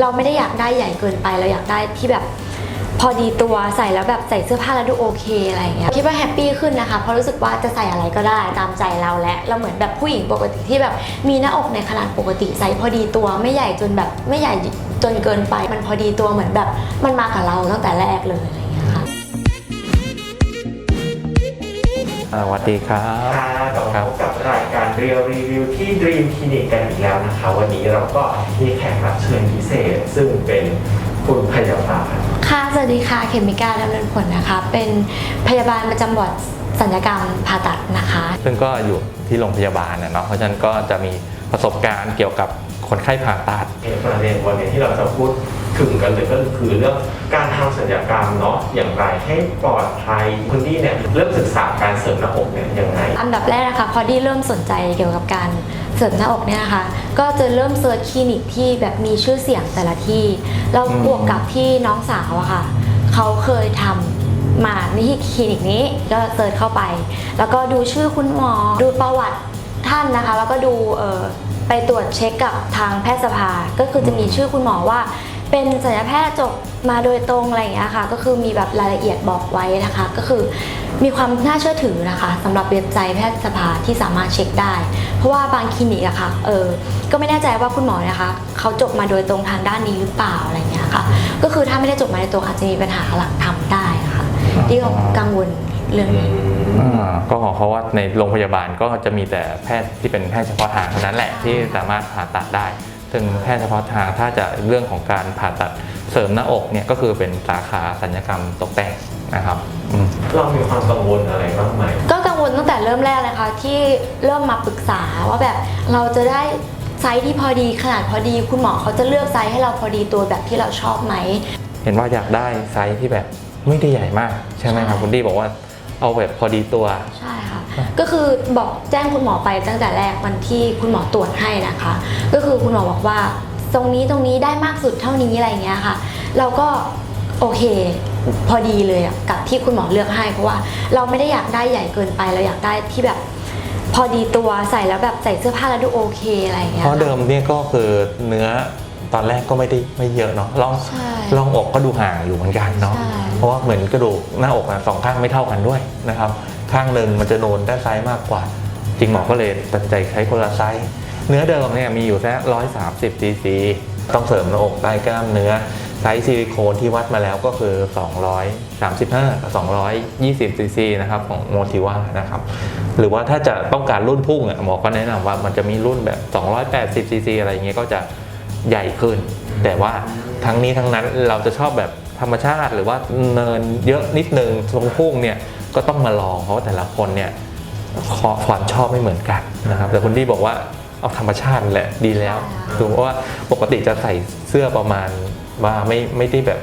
เราไม่ได้อยากได้ใหญ่เกินไปเราอยากได้ที่แบบพอดีตัวใส่แล้วแบบใส่เสื้อผ้าแล้วดูโอเคอะไรเงี้ยคิดว่าแฮปปี้ขึ้นนะคะเพราะรู้สึกว่าจะใส่อะไรก็ได้ตามใจเราและเราเหมือนแบบผู้หญิงปกติที่แบบมีหน้าอกในขนาดปกติใส่พอดีตัวไม่ใหญ่จนแบบไม่ใหญ่จนเกินไป มันพอดีตัวเหมือนแบบมันมากับเราตั้งแต่แรกเลย สวัสดีครับค่ะกลับครัมาบพบกับรายการเรียวรีวิวที่ Dream Clinic กันอีกแล้วนะคะ วันนี้เราก็มีแขกรับเชิญพิเศษ ซึ่งเป็นคุณพยาบาลค่ะ สวัสดีค่ะเขมิกาดำเนินผลนะคะ เป็นพยาบาลประจำบอร์ดสัญญกรรมผ่าตัดนะคะ ซึ่งก็อยู่ที่โรงพยาบาลนะเนาะ เพราะฉะนั้นก็จะมีประสบการณ์เกี่ยวกับ คนไข้ผ่าตัดในประเด็นวันนี้ที่เราจะพูดถึงกันเลยก็คือเรื่องการทำศัลยกรรมเนาะอย่างไรให้ปลอดภัยคุณที่เนี่ยเริ่มศึกษาการเสริมหน้าอกเนี่ยยังไง อันดับแรกนะคะพอดีเริ่มสนใจเกี่ยวกับการเสริมหน้าอกเนี่ยนะคะ ก็จะเริ่มเซิร์ชคลินิกที่แบบมีชื่อเสียงแต่ละที่แล้วอืมบวกกับที่น้องสาวอะค่ะเขาเคยทำมาที่คลินิกนี้ก็เซิร์ชเข้าไป แล้วก็ดูชื่อคุณหมอดูประวัติท่านนะคะ แล้วก็ดูเอ่อ ไปตรวจเช็คกับทางแพทยสภา ก็คือจะมีชื่อคุณหมอว่า เป็นศัลยแพทย์จบมาโดยตรงอะไรอย่างเงี้ยค่ะ ก็คือมีแบบรายละเอียดบอกไว้นะคะ ก็คือมีความน่าเชื่อถือนะคะสำหรับเว็บไซต์แพทยสภาที่สามารถเช็คได้ เพราะว่าบางคลินิกอะค่ะเออก็ไม่แน่ใจว่าคุณหมอนะคะเขาจบมาโดยตรงทางด้านนี้หรือเปล่าอะไรอย่างเงี้ยค่ะ ก็คือถ้าไม่ได้จบมาโดยตรงอาจจะมีปัญหาหลังทำได้นะคะที่เขากังวล เรื่องนี้อ่าก็เพราะว่าในโรงพยาบาลก็จะมีแต่แพทย์ที่เป็นแพทย์เฉพาะทางเท่านั้นแหละที่สามารถผ่าตัดได้ ซึ่งแพทย์เฉพาะทางถ้าจะเรื่องของการผ่าตัดเสริมหน้าอกเนี่ยก็คือเป็นสาขาสัญญกรรมตกแต่งนะครับอืม เรามีความกังวลอะไรบ้างไหมก็กังวลตั้งแต่เริ่มแรกเลยค่ะที่เริ่มมาปรึกษาว่าแบบเราจะได้ไซส์ที่พอดีขนาดพอดี คุณหมอเขาจะเลือกไซส์ให้เราพอดีตัวแบบที่เราชอบไหม เห็นว่าอยากได้ไซส์ที่แบบไม่ได้ใหญ่มาก ใช่ไหมครับใช่คุณดีบอกว่า เอาแบบพอดีตัว ใช่ค่ะ ก็คือบอกแจ้งคุณหมอไปตั้งแต่แรกวันที่คุณหมอตรวจให้นะคะ ก็คือคุณหมอบอกว่าตรงนี้ตรงนี้ได้มากสุดเท่านี้อะไรอย่างเงี้ยค่ะ เราก็โอเคพอดีเลยอะกับที่คุณหมอเลือกให้เพราะว่าเราไม่ได้อยากได้ใหญ่เกินไปเราอยากได้ที่แบบพอดีตัวใส่แล้วแบบใส่เสื้อผ้าแล้วดูโอเคอะไรอย่างเงี้ยเพราะค่ะเดิมเนี่ยก็คือเนื้อ ตอนแรกก็ไม่ได้ไม่เยอะเนาะร่องใช่ร่องอกก็ดูห่างอยู่เหมือนกันเนาะใช่ เพราะว่าเหมือนกระดูกหน้าอกอะสองข้างไม่เท่ากันด้วยนะครับ ข้างหนึ่งมันจะโนนด้านซ้ายมากกว่า จริงหมอก็เลยตัดสินใจใช้คนละไซส์เนื้อเดิมเนี่ยมีอยู่แค่ร้อยสามสิบซีซีต้องเสริมหน้าอกใต้กล้ามเนื้อไซส์ซิลิโคนที่วัดมาแล้วก็คือ 235กับ220ซีซีนะครับของโมทิว่านะครับ หรือว่าถ้าจะต้องการรุ่นพุ่งอะหมอก็แนะนำว่ามันจะมีรุ่นแบบ 280ซีซีอะไรอย่างเงี้ยก็จะ ใหญ่ขึ้น แต่ว่าทั้งนี้ทั้งนั้นเราจะชอบแบบธรรมชาติหรือว่าเนินเยอะนิดนึงทรงพุ่งเนี่ยก็ต้องมาลองเพราะแต่ละคนเนี่ยความชอบไม่เหมือนกันนะครับ แต่คนที่บอกว่าเอาธรรมชาติแหละดีแล้วถือว่าปกติจะใส่เสื้อประมาณว่าไม่ไม่ได้แบบ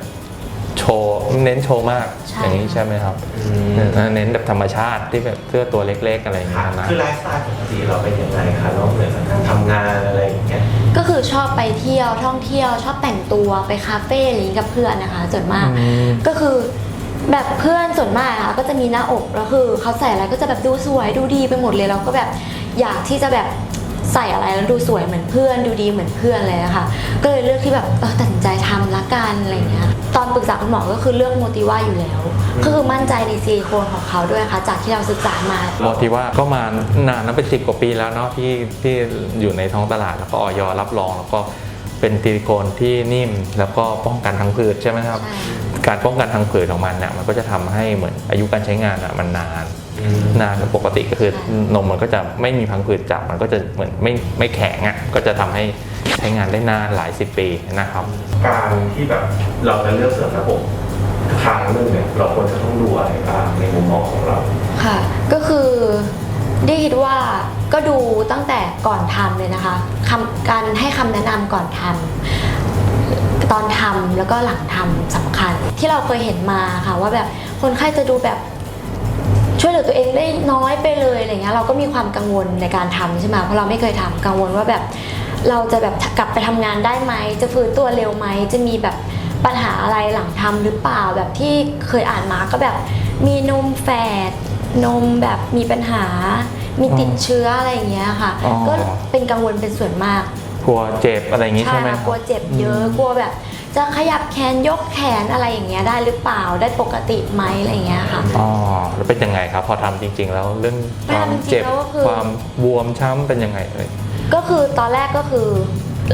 โชว์เน้นโชว์มากอย่างนี้ใช่ไหมครับเน้นแบบธรรมชาติที่แบบเสื้อตัวเล็กๆอะไรอย่างเงี้ค่ะยนะคือไลฟ์สไตล์ปกติเราเป็นยังไงคะนอกเหนือจากการทำงานอะไรอย่างเงี้ยก็คือชอบไปเที่ยวท่องเที่ยว ชอบแต่งตัวไปคาเฟ่อะไรอย่างนี้กับเพื่อนนะคะ ส่วนมาก อืม ก็คือแบบเพื่อนส่วนมากอะค่ะก็จะมีหน้าอกแล้วคือเขาใส่อะไรก็จะแบบดูสวยดูดีไปหมดเลยเราก็แบบอยากที่จะแบบ ใส่อะไรแล้วดูสวยเหมือนเพื่อน ดูดีเหมือนเพื่อนเลยอะค่ะก็เลยเลือกที่แบบเออตัดสินใจทำละกันอะไรอย่างเงี้ยตอนปรึกษาคุณหมอก็คือเลือกโมติว่าอยู่แล้ว ก็คือมั่นใจในซิลิโคนของเขาด้วยค่ะ จากที่เราศึกษามา โมทีว่าก็มานานนะเป็นสิบกว่าปีแล้วเนาะที่ที่อยู่ในท้องตลาดแล้วก็ออยรับรองแล้วก็เป็นซิลิโคนที่นิ่มแล้วก็ป้องกันทั้งผืดใช่ไหมครับ ใช่ การป้องกันทางผืดของมันเนี่ยมันก็จะทำให้เหมือนอายุการใช้งานอะมันนาน นานกว่าปกติก็คือใช่นมมันก็จะไม่มีพังผืดจับมันก็จะเหมือนไม่ไม่แข็งอะก็จะทำให้ใช้งานได้นานหลายสิบปีนะครับ การที่แบบเราจะเลือกเสริมหน้าอกครั้งหนึ่งเนี่ยเราควรจะต้องดูอะไรบ้างในมุมมองของเราค่ะ ก็คือได้คิดว่าก็ดูตั้งแต่ก่อนทำเลยนะคะคำการให้คำแนะนำก่อนทำตอนทำแล้วก็หลังทำสำคัญ ที่เราเคยเห็นมาค่ะว่าแบบคนไข้จะดูแบบ ช่วยเหลือตัวเองได้น้อยไปเลยอะไรเงี้ยเราก็มีความกังวลในการทำใช่ไหมเพราะเราไม่เคยทำกังวลว่าแบบเราจะแบบกลับไปทำงานได้ไหม จะฟื้นตัวเร็วไหม จะมีแบบปัญหาอะไรหลังทำหรือเปล่าแบบที่เคยอ่านมาก็แบบ มีนมแฝดนมแบบมีปัญหา มีติดเชื้ออะไรอย่างเงี้ยค่ะอ๋อก็เป็นกังวลเป็นส่วนมาก กลัวเจ็บอะไรอย่างงี้ใช่ใช่ไหมค่ะครับกลัวเจ็บเยอะกลัวแบบ จะขยับแขนยกแขนอะไรอย่างเงี้ยได้หรือเปล่าได้ปกติไหมอะไรอย่างเงี้ยค่ะ อ๋อแล้วเป็นยังไงครับ พอทำจริง ๆ แล้วเรื่องความเจ็บไม่ทำจริงๆแล้วก็คือ ความบวมช้ำเป็นยังไงเอ่ย ก็คือตอนแรกก็คือ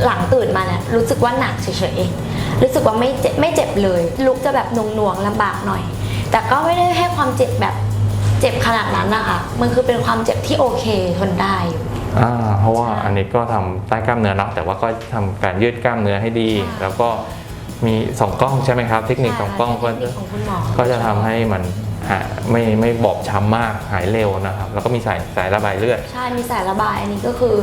หลังตื่นมาเนี่ยรู้สึกว่าหนักเฉยๆ รู้สึกว่าไม่เจ็บไม่เจ็บเลย ลุกจะแบบหน่วงๆลำบากหน่อย แต่ก็ไม่ได้ให้ความเจ็บแบบเจ็บขนาดนั้นนะคะมันคือเป็นความเจ็บที่โอเคทนได้อยู่ อ่าเพราะว่าใช่อันนี้ก็ทำใต้กล้ามเนื้อเนาะแต่ว่าก็ทำการยืดกล้ามเนื้อให้ดี ใช่ แล้วก็ มีสองกล้องใช่ไหมครับ เทคนิคสองกล้องก็เทคนิคของคุณหมอก็จะทำให้มันหาไม่ไม่บอบช้ำมากหายเร็วนะครับ แล้วก็มีสายสายระบายเลือด ใช่ มีสายระบายอันนี้ก็คือ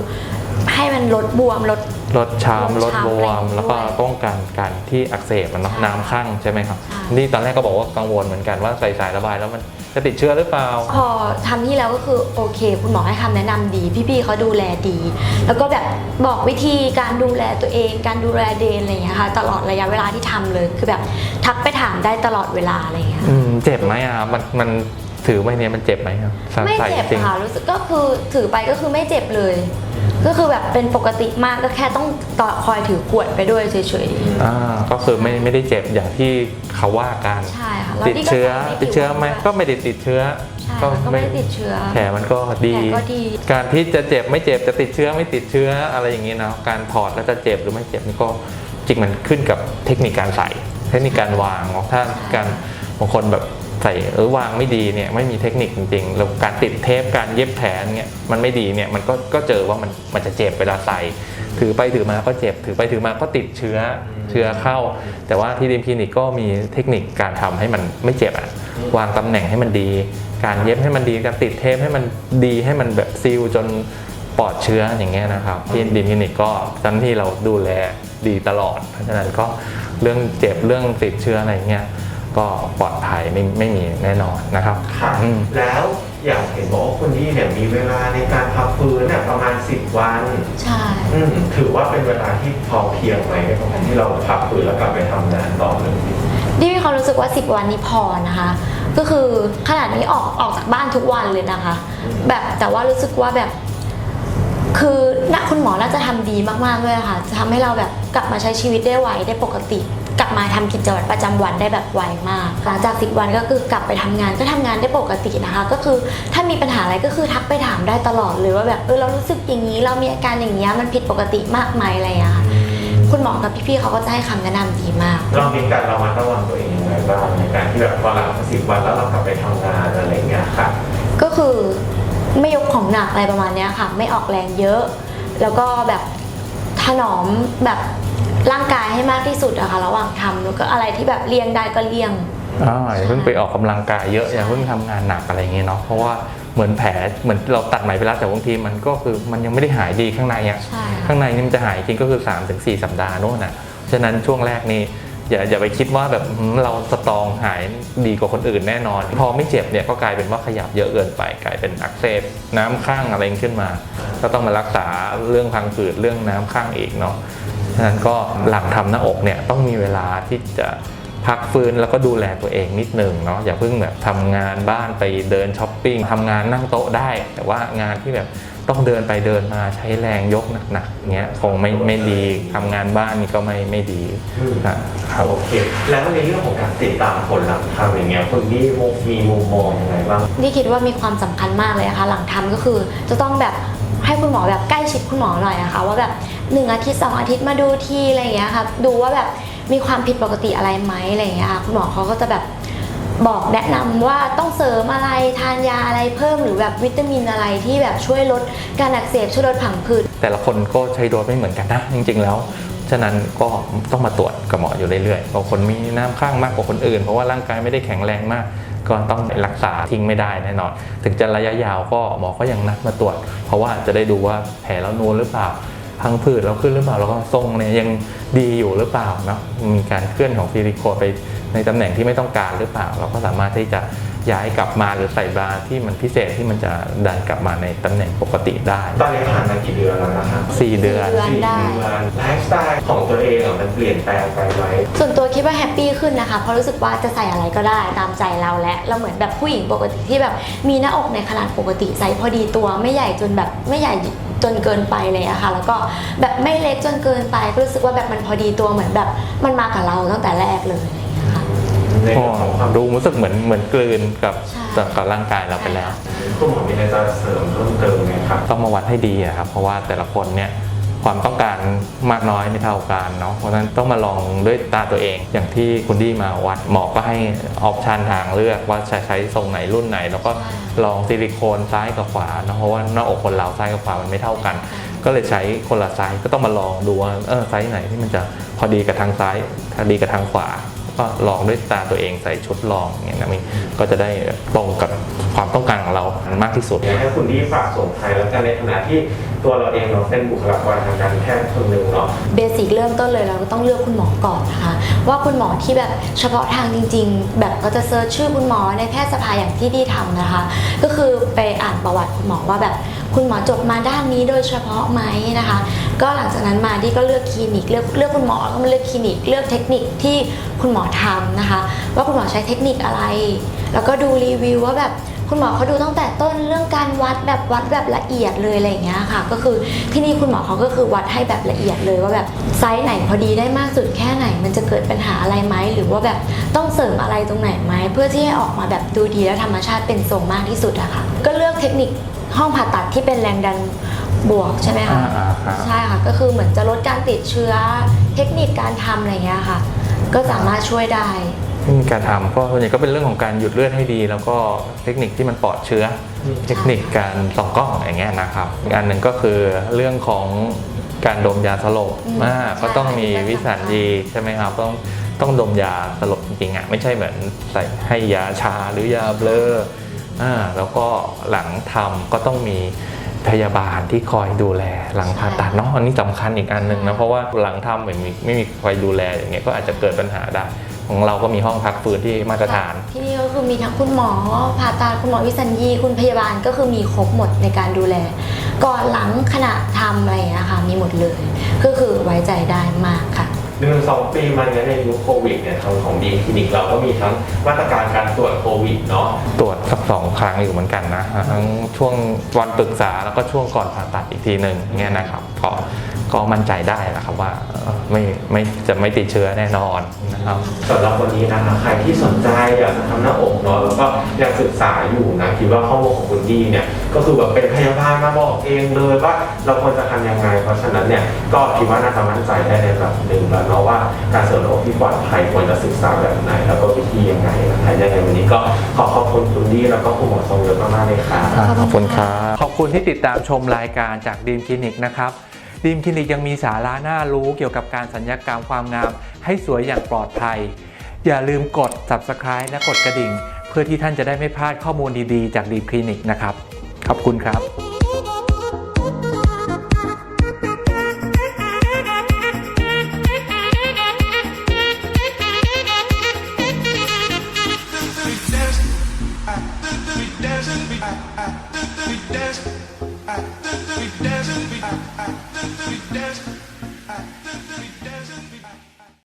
ให้มันลดบวมลด ลดช้ำลลดดช้ำบวมอะไรอย่างงี้แล้วก็ด้วยป้องกันการที่อักเสบอะเนาะใช่น้ำข้างใช่ไหมครับใช่นี่ตอนแรกก็บอกว่ากังวลเหมือนกันว่าใส่สายระบายแล้วมันจะติดเชื้อหรือเปล่า พอทำที่แล้วก็คือโอเค คุณหมอให้คำแนะนำดี พี่ๆเขาดูแลดี แล้วก็แบบบอกวิธีการดูแลตัวเอง การดูแลเดนอะไรอย่างเงี้ยค่ะตลอดระยะเวลาที่ทำเลยคือแบบทักไปถามได้ตลอดเวลาอะไรอย่างเงี้ยอืมเจ็บไหมอะมันมันถือไว้เนี่ยมันเจ็บไหมครับไม่ใส่เจ็บจริงค่ะรู้สึกก็คือถือไปก็คือไม่เจ็บเลย ก็คือแบบเป็นปกติมากก็แค่ต้องต่อคอยถือขวดไปด้วยเฉยอ่าก็คือไม่ไม่ได้เจ็บอย่างที่เขาว่ากันๆ ใช่ค่ะแล้วติดนี่ก็เชื้อใส่ติดเชื้อไหมผิวก็ไม่ได้ติดเชื้อใช่ค่ะก็ไม่ได้ติดเชื้อแผลมันก็ดีแผลก็ดีการที่จะเจ็บไม่เจ็บจะติดเชื้อไม่ติดเชื้ออะไรอย่างนี้นะการถอดแล้วจะเจ็บหรือไม่เจ็บนี่ก็จริงมันขึ้นกับเทคนิคการใส่ เทคนิคการวางเนาะถ้าการบางคนแบบ ใส่เออวางไม่ดีเนี่ยไม่มีเทคนิคจริงๆแล้วการติดเทปการเย็บแผลเนี่ยมันไม่ดีเนี่ยมันก็ก็เจอว่ามันมันจะเจ็บเวลาใส่ ถือไปถือมาก็เจ็บ ถือไปถือมาก็ติดเชื้อเชื้อเข้า แต่ว่าที่ดิมคลินิกก็มีเทคนิคการทำให้มันไม่เจ็บอะวางตำแหน่งให้มันดี การเย็บให้มันดีการติดเทปให้มันดีให้มันแบบซีลจนปลอดเชื้ออย่างเงี้ยนะครับที่ดิมคลินิกก็เจ้าหน้าที่เราดูแลดีตลอดเพราะฉะนั้นก็เรื่องเจ็บเรื่องติดเชื้ออะไรเงี้ย ก็ปลอดภัยไม่ไม่มีแน่นอนนะครับค่ะอืม แล้วอย่างเห็นบอกว่าคุณดี้เนี่ยมีเวลาในการพักฟื้นเนี่ยประมาณ 10 วันใช่ อืมถือว่าเป็นเวลาที่พอเพียงไหมในการที่เราพักฟื้นแล้วกลับไปทำงานต่อเลย ดิมีความรู้สึกว่า 10 วันนี้พอนะคะ ก็คือขนาดนี้ออกออกจากบ้านทุกวันเลยนะคะ แบบแต่ว่ารู้สึกว่าแบบ คือนักคุณหมอน่าจะทำดีมากๆเลยค่ะ จะทำให้เราแบบกลับมาใช้ชีวิตได้ไวได้ปกติก ลับมาทำกิจวัตรประจำวันได้แบบไวมาก หลังจาก10วันก็คือกลับไปทำงานก็ทำงานได้ปกตินะคะ ก็คือถ้ามีปัญหาอะไรก็คือทักไปถามได้ตลอดเลยว่าแบบเออเรารู้สึกอย่างนี้เรามีอาการอย่างนี้ยมันผิดปกติมากไหมอะไรอย่างเงี้ยค่ะคุณหมอกับพี่ๆเขาก็จะให้คำแนะนำดีมาก เรามีการระมัดระวังตัวเองยังไงบ้างในการที่แบบพอหลังสิบวันแล้วเรากลับไปทำงานอะไรเงี้ยค่ะ ก็คือไม่ยกของหนักอะไรประมาณเนี้ยค่ะ ไม่ออกแรงเยอะ แล้วก็แบบถนอมแบบ ร่างกายให้มากที่สุดอะค่ะระหว่างทำแล้วก็อะไรที่แบบเลี่ยงได้ก็เลี่ยง อ่าอย่าเพิ่งไปออกกำลังกายเยอะอย่าเพิ่งทำงานหนักอะไรอย่างเงี้ยเนาะเพราะว่าเหมือนแผลเหมือนเราตัดไหมไปแล้วแต่บางทีมันก็คือมันยังไม่ได้หายดีข้างในอะใช่ค่ะ ข้างในนี่มันจะหายจริงก็คือ 3-4 สัปดาห์โน่นน่ะฉะนั้นช่วงแรกนี่อย่าอย่าไปคิดว่าแบบอืมเราสตรองหายดีกว่าคนอื่นแน่นอน พอไม่เจ็บเนี่ยก็กลายเป็นว่าขยับเยอะเกินไป กลายเป็นอักเสบน้ำข้างอะไรขึ้นมา ก็ต้องมารักษาเรื่องพังผืดเรื่องน้ำข้างอีกเนาะ ฉะนั้นก็หลังทำหน้าอกเนี่ยต้องมีเวลาที่จะพักฟื้นแล้วก็ดูแลตัวเองนิดหนึ่งเนาะอย่าเพิ่งแบบทำงานบ้านไปเดินช้อปปิ้งทำงานนั่งโต๊ะได้ แต่ว่างานที่แบบต้องเดินไปเดินมาใช้แรงยกหนักๆเงี้ยคงไม่ไม่ดีทำงานบ้านนี่ก็ไม่ไม่ดีอืมนะครับโอเคแล้วในเรื่องของการติดตามผลหลังทำอย่างเงี้ยคุณดี้มีมุมมองยังไงบ้างนี่คิดว่ามีความสำคัญมากเลยนะคะหลังทำก็คือจะต้องแบบ ให้คุณหมอแบบใกล้ชิดคุณหมอหน่อยนะคะว่าแบบหนึ่งอาทิตย์สองอาทิตย์มาดูทีอะไรอย่างเงี้ยค่ะดูว่าแบบมีความผิดปกติอะไรไหมอะไรอย่างเงี้ยค่ะคุณหมอเขาก็จะแบบบอกแนะนำว่าต้องเสริมอะไรทานยาอะไรเพิ่มหรือแบบวิตามินอะไรที่แบบช่วยลดการอักเสบช่วยลดผังผืดแต่ละคนก็ใช้โดสไม่เหมือนกันนะจริง ๆ แล้วฉะนั้นก็ต้องมาตรวจกับหมออยู่เรื่อยๆบางคนมีน้ำข้างมากกว่าคนอื่น เพราะว่าร่างกายไม่ได้แข็งแรงมาก ก็ต้องรักษาทิ้งไม่ได้แน่นอน ถึงจะระยะยาวก็หมอก็ยังนัดมาตรวจ เพราะว่าจะได้ดูว่าแผลเรานูนหรือเปล่าพังผืดเราขึ้นหรือเปล่าแล้วก็ทรงเนี่ยยังดีอยู่หรือเปล่าเนาะมีการเคลื่อนของซิลิโคนไปในตำแหน่งที่ไม่ต้องการหรือเปล่า เราก็สามารถที่จะ ย้ายกลับมาหรือใส่บราที่มันพิเศษที่มันจะดันกลับมาในตำแหน่งปกติได้ตอนนี้ผ่านมากี่เดือนแล้วนะครับสี่เดือนเดือน สี่ได้ เดือนไลฟ์สไตล์ของตัวเองอะมันเปลี่ยนแปลงไปไหมส่วนตัวคิดว่าแฮปปี้ขึ้นนะคะ เพราะรู้สึกว่าจะใส่อะไรก็ได้ตามใจเราและเราเหมือนแบบผู้หญิงปกติที่แบบมีหน้าอกในขนาดปกติใส่พอดีตัวไม่ใหญ่จนแบบไม่ใหญ่จนเกินไปเลยอะค่ะ แล้วก็แบบไม่เล็กจนเกินไปก็รู้สึกว่าแบบมันพอดีตัวเหมือนแบบมันมากับเราตั้งแต่แรกเลย ในก็เรื่องของความดูรู้สึกเหมือนเหมือนกลืนกับใช่กับร่างกายเราไปแล้ว คุณหมอมีอะไรจะเสริมเพิ่มเติมไหมครับ ต้องมาวัดให้ดีอะครับเพราะว่าแต่ละคนเนี่ยความต้องการมากน้อยไม่เท่ากันเนาะเพราะฉะนั้นต้องมาลองด้วยตาตัวเอง อย่างที่คุณดีมาวัดหมอก็ให้ออปชันทางเลือกว่าจะใช้ทรงไหนรุ่นไหน แล้วก็ลองซิลิโคนซ้ายกับขวาเนาะเพราะว่าหน้าอกคนเราซ้ายกับขวามันไม่เท่ากัน ก็เลยใช้คนละไซส์ก็ต้องมาลองดูว่าเออไซส์ไหนที่มันจะพอดีกับทางซ้ายพอดีกับทางขวา ก็ลองด้วยตาตัวเองใส่ชุดลองเงี้ยนะมันก็จะได้ตรงกับความต้องการของเรามากที่สุดอยากให้คุณดีฝากส่งไทยแล้วกันในฐานะที่ ตัวเราเองเราเป็นบุคลากรทางการแพทย์คนหนึ่งเนาะเบสิกเริ่มต้นเลยเราก็ต้องเลือกคุณหมอก่อนนะคะ ว่าคุณหมอที่แบบเฉพาะทางจริง ๆ แบบเราจะเซิร์ชชื่อคุณหมอในแพทยสภาอย่างที่ดีทำนะคะ ก็คือไปอ่านประวัติคุณหมอว่าแบบคุณหมอจบมาด้านนี้โดยเฉพาะไหมนะคะ ก็หลังจากนั้นมาดีก็เลือกคลินิกเลือกเลือกคุณหมอแล้วก็มาเลือกคลินิก เลือกเทคนิคที่คุณหมอทำนะคะ ว่าคุณหมอใช้เทคนิคอะไร แล้วก็ดูรีวิวว่าแบบ คุณหมอเขาดูตั้งแต่ต้นเรื่องการวัดแบบวัดแบบละเอียดเลยอะไรอย่างเงี้ยค่ะ ก็คือที่นี่คุณหมอเขาก็คือวัดให้แบบละเอียดเลยว่าแบบไซส์ไหนพอดีได้มากสุดแค่ไหน มันจะเกิดปัญหาอะไรไหมหรือว่าแบบต้องเสริมอะไรตรงไหนไหมเพื่อที่ให้ออกมาแบบดูดีและธรรมชาติเป็นทรงมากที่สุดอะค่ะ ก็เลือกเทคนิคห้องผ่าตัดที่เป็นแรงดันบวกใช่ไหมคะใช่ค่ะก็คือเหมือนจะลดการติดเชื้อเทคนิคการทำอะไรเงี้ยค่ะ ก็สามารถช่วยได้ วิธีการทำก็ส่วนใหญ่ก็เป็นเรื่องของการหยุดเลือดให้ดี แล้วก็เทคนิคที่มันปลอดเชื้ออมเทคนิคการส่องกล้องอย่างเงี้ยนะครับอีกอันหนึ่งก็คือเรื่องของการดมยาสลบอืมอ่าก็ต้องมีใช่วิสัญญีใช่ไหมครับ ต้องต้องดมยาสลบจริงๆอะไม่ใช่เหมือนใส่ให้ยาชาหรือยาเบลออ่าแล้วก็หลังทำก็ต้องมีพยาบาลที่คอยดูแลหลังผ่าตัดเนาะอันนี้สำคัญอีกอันหนึ่งนะเพราะว่าหลังทำไม่มีไม่มีใครดูแลอย่างเงี้ยก็อาจจะเกิดปัญหาได้ ของเราก็มีห้องพักฟื้นที่มาตรฐาน ที่นี่ก็คือมีทั้งคุณหมอผ่าตัดคุณหมอวิสัญญีคุณพยาบาลก็คือมีครบหมดในการดูแล ก่อนหลังขณะทำอะไรอย่างเงี้ยค่ะมีหมดเลย ก็คือไว้ใจได้มากค่ะ หนึ่งสองปีมาเนี้ยในยุคโควิดเนี่ยทางของดีคลินิกเราก็มีทั้งมาตรการการตรวจโควิดเนาะตรวจสักสองครั้งอยู่เหมือนกันนะทั้งช่วงวันปรึกษาแล้วก็ช่วงก่อนผ่าตัดอีกทีหนึ่งเงี้ยนะครับก็ ก็มั่นใจได้แหละครับว่าเอ่อไม่ไม่จะไม่ติดเชื้อแน่นอนนะครับสำหรับวันนี้นะคะใครที่สนใจอยากจะทำหน้าอกเนาะแล้วก็ยังศึกษาอยู่นะคิดว่าข้อมูลของคุณดีเนี่ยก็คือแบบเป็นพยาบาลมาบอกเองเลยว่าเราควรจะทำยังไงเพราะฉะนั้นเนี่ยก็คิดว่าน่าจะมั่นใจได้ในระดับหนึ่งแล้วเนาะว่าการเสริมหน้าอกที่ปลอดภัยควรจะศึกษาแบบไหน แล้วก็วิธียังไงนะคะยังไงวันนี้ก็ขอขอบคุณคุณดีแล้วก็คุณหมอทรงยศมากๆเลยค่ะขอบคุณครับขอบคุณที่ติดตามชมรายการจากดีมคลินิกนะครับ ดีมคลินิกยังมีสาระน่ารู้เกี่ยวกับการสัญญกรรมความงาม ให้สวยอย่างปลอดภัย อย่าลืมกด subscribe และกดกระดิ่ง เพื่อที่ท่านจะได้ไม่พลาดข้อมูลดีๆ จากดีมคลินิกนะครับ ขอบคุณครับ